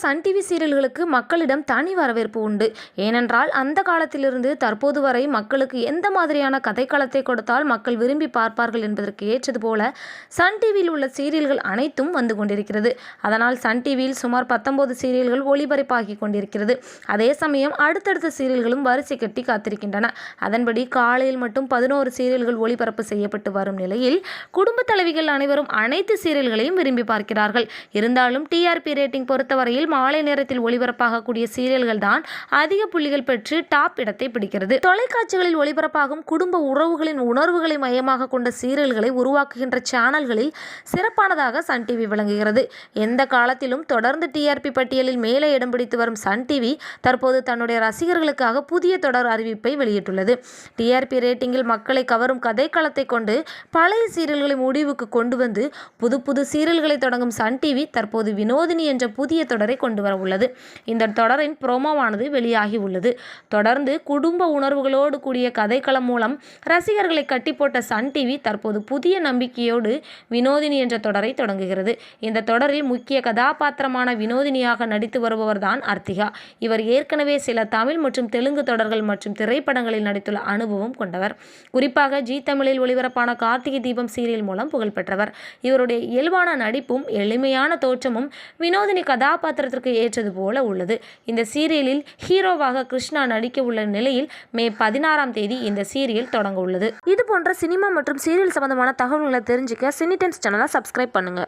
Sun TV சீரியல்களுக்கு மக்களிடம் தனி வரவேற்பு உண்டு. ஏனென்றால் அந்த காலத்திலிருந்து தற்போது வரை மக்களுக்கு எந்த மாதிரியான கதைக்களத்தை கொடுத்தால் மக்கள் விரும்பி பார்ப்பார்கள் என்பதற்கு ஏற்றது போல சன் டிவியில் உள்ள சீரியல்கள் அனைத்தும் வந்து கொண்டிருக்கிறது. அதனால் சன் டிவியில் சுமார் பத்தொன்பது சீரியல்கள் ஒளிபரப்பாகி கொண்டிருக்கிறது. அதே சமயம் அடுத்தடுத்த சீரியல்களும் வரிசை கட்டி காத்திருக்கின்றன. அதன்படி காலையில் மட்டும் பதினோரு சீரியல்கள் ஒளிபரப்பு செய்யப்பட்டு வரும் நிலையில் குடும்ப தலைவிகள் அனைவரும் அனைத்து சீரியல்களையும் விரும்பி பார்க்கிறார்கள். இருந்தாலும் டிஆர்பி ரேட்டிங் பொறுத்தவரையில் மாலை நேரத்தில் ஒளிபரப்பாகக்கூடிய சீரியல்கள் தான் அதிக புள்ளிகள் பெற்று டாப் இடத்தை பிடிக்கிறது. தொலைக்காட்சிகளில் ஒளிபரப்பாகும் குடும்ப உறவுகளின் உணர்வுகளை மையமாக கொண்ட சீரியல்களை உருவாக்குகின்ற சேனல்களில் சிறப்பானதாக சன் டிவி விளங்குகிறது. எந்த காலத்திலும் தொடர்ந்து டிஆர்பி பட்டியலில் மேலே இடம் பிடித்து வரும் சன் டிவி தற்போது தன்னுடைய ரசிகர்களுக்காக புதிய தொடர் அறிவிப்பை வெளியிட்டுள்ளது. டிஆர்பி ரேட்டிங்கில் மக்களை கவரும் கதைக்களத்தை கொண்டு பழைய சீரியல்களை முடிவுக்கு கொண்டு வந்து புது புது சீரியல்களை தொடங்கும் சன் டிவி தற்போது வினோதினி என்ற புதிய தொடரை கொண்டு வர உள்ளது இந்த தொடரின் ப்ரோமோவானது வெளியாகி உள்ளது தொடர்ந்து குடும்ப உணர்வுகளோடு கூடிய கதைக்களம் மூலம் ரசிகர்களை கட்டி போட்ட சன் டிவி தற்போது புதிய நம்பிக்கையோடு வினோதினி என்ற தொடரை தொடங்குகிறது. இந்த தொடரில் முக்கிய கதாபாத்திரமான வினோதினியாக நடித்து வருபவர் தான் அர்த்திகா. இவர் ஏற்கனவே சில தமிழ் மற்றும் தெலுங்கு தொடர்கள் மற்றும் திரைப்படங்களில் நடித்துள்ள அனுபவம் கொண்டவர். குறிப்பாக ஜி தமிழில் ஒளிபரப்பான கார்த்திகை தீபம் சீரியல் மூலம் புகழ்பெற்றவர். இவருடைய இயல்பான நடிப்பும் எளிமையான தோற்றமும் வினோதினி கதாபாத்திர பாத்திரத்திற்கு ஏற்றது போல உள்ளது. இந்த சீரியலில் ஹீரோவாக கிருஷ்ணா நடிக்க உள்ள நிலையில் மே பதினாறாம் தேதி இந்த சீரியல் தொடங்க உள்ளது. இது போன்ற சினிமா மற்றும் சீரியல் சம்பந்தமான தகவல்களை தெரிஞ்சுக்க சினி டென்ஸ் சேனலை சப்ஸ்கிரைப் பண்ணுங்க.